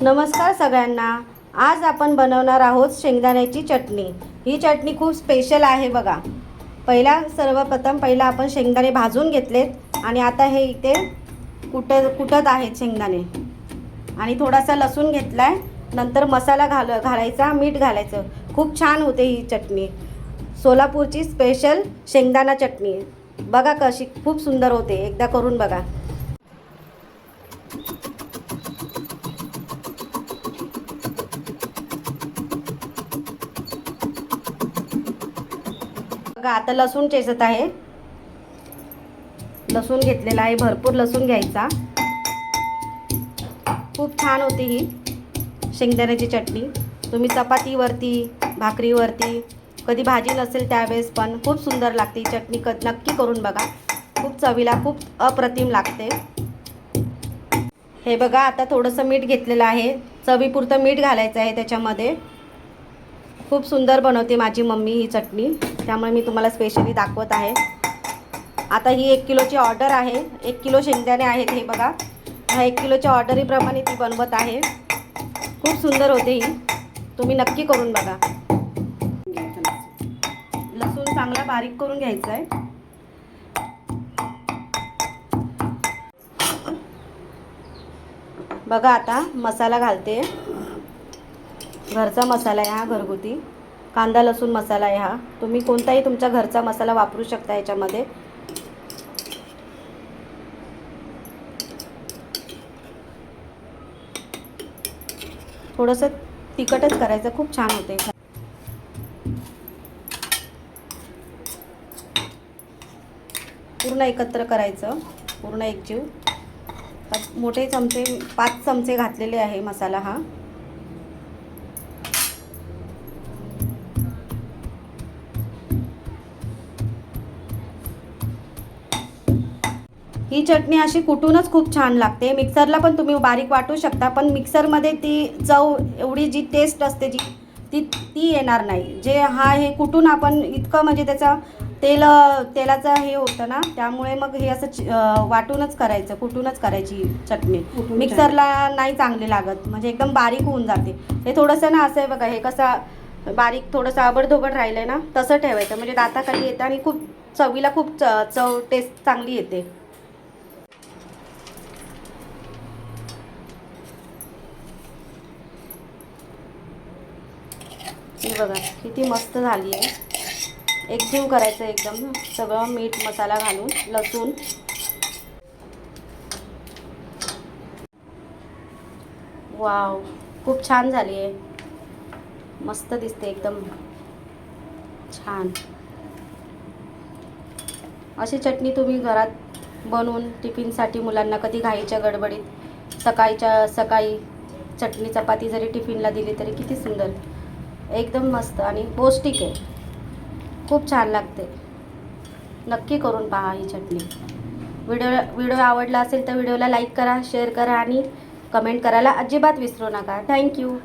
नमस्कार सगळ्यांना. आज आपण बनवणार आहोत शेंगदाण्याची चटणी. ही चटणी खूप स्पेशल आहे बघा. पहिला सर्वप्रथम पहिला आपण शेंगदाणे भाजून घेतलेत आणि आता हे इथे कुट कुटत आहेत शेंगदाणे. आणि थोडासा लसूण घेतला आहे नंतर मसाला घाल घालायचा मीठ घालायचं. खूप छान होते ही चटणी. सोलापूरची स्पेशल शेंगदाणा चटणी. बघा कशी खूप सुंदर होते. एकदा करून बघा. बघा आता लसूण चेचत आहे. लसूण घेतलेला आहे भरपूर लसूण घ्यायचा. खूप छान होती ही शेंगदाण्याची चटणी. तुम्ही चपातीवरती भाकरीवरती कधी भाजी नसेल त्यावेळेस पण खूप सुंदर लागते ही चटणी. क नक्की करून बघा. खूप चवीला खूप अप्रतिम लागते. हे बघा आता थोडंसं मीठ घेतलेलं आहे. चवीपुरतं मीठ घालायचं आहे त्याच्यामध्ये. खूप सुंदर बनवते माझी मम्मी ही चटणी. त्यामुळे मी तुम्हाला स्पेशली दाखवत आहे. आता ही एक किलोची ऑर्डर आहे. एक किलो शेंगदाणे आहेत हे बघा. ह्या एक किलोच्या ऑर्डरीप्रमाणे ती बनवत आहे. खूप सुंदर होते ही. तुम्ही नक्की करून बघा. लसूण चांगला बारीक करून घ्यायचा आहे बघा आता मसाला घालते. घरचा मसाला आहे हा घरगुती. कांदा लसूण मसाला आहे हा तुम्ही कोणताही तुमच्या घरचा मसाला वापरू शकता याच्यामध्ये. थोडंसं तिखटच करायचं. खूप छान होते पूर्ण एकत्र करायचं. पूर्ण एकजीव. मोठे चमचे पाच चमचे घातलेले आहे मसाला हा. ही चटणी अशी कुटूनच खूप छान लागते. मिक्सरला पण तुम्ही बारीक वाटू शकता पण मिक्सरमध्ये ती चव एवढी जी टेस्ट असते जी ती ती येणार नाही. जे हा हे कुटून आपण इतकं म्हणजे त्याचा तेल तेलाचं हे होतं ना त्यामुळे मग हे असं वाटूनच करायचं कुटूनच करायची चटणी. मिक्सरला नाही चांगली लागत म्हणजे एकदम बारीक होऊन जाते. हे थोडंसं ना असं आहे बघा हे कसं बारीक थोडंसं आबडधोबड राहिलं आहे ना तसं ठेवायचं. म्हणजे दाताखाली येतं आणि खूप चवीला खूप च चव टेस्ट चांगली येते. ही बघा किती मस्त झाली आहे. एकजीव करायचं एकदम. सगळं मीठ मसाला घालून लसूण. वाव खूप छान झाली आहे. मस्त दिसते एकदम. छान. अशी चटणी तुम्ही घरात बनवून टिफिनसाठी मुलांना कधी घाईच्या गडबडीत सकाळच्या सकाळी चटणी चपाती जरी टिफिनला दिली तरी किती सुंदर. एकदम मस्त आणि पौष्टिक आहे. खूप छान लागते. नक्की करून पहा ही चटणी. व्हिडिओ व्हिडिओ आवडला असेल तर व्हिडिओला लाईक करा शेअर करा आणि कमेंट करायला अजिबात विसरू नका. थँक्यू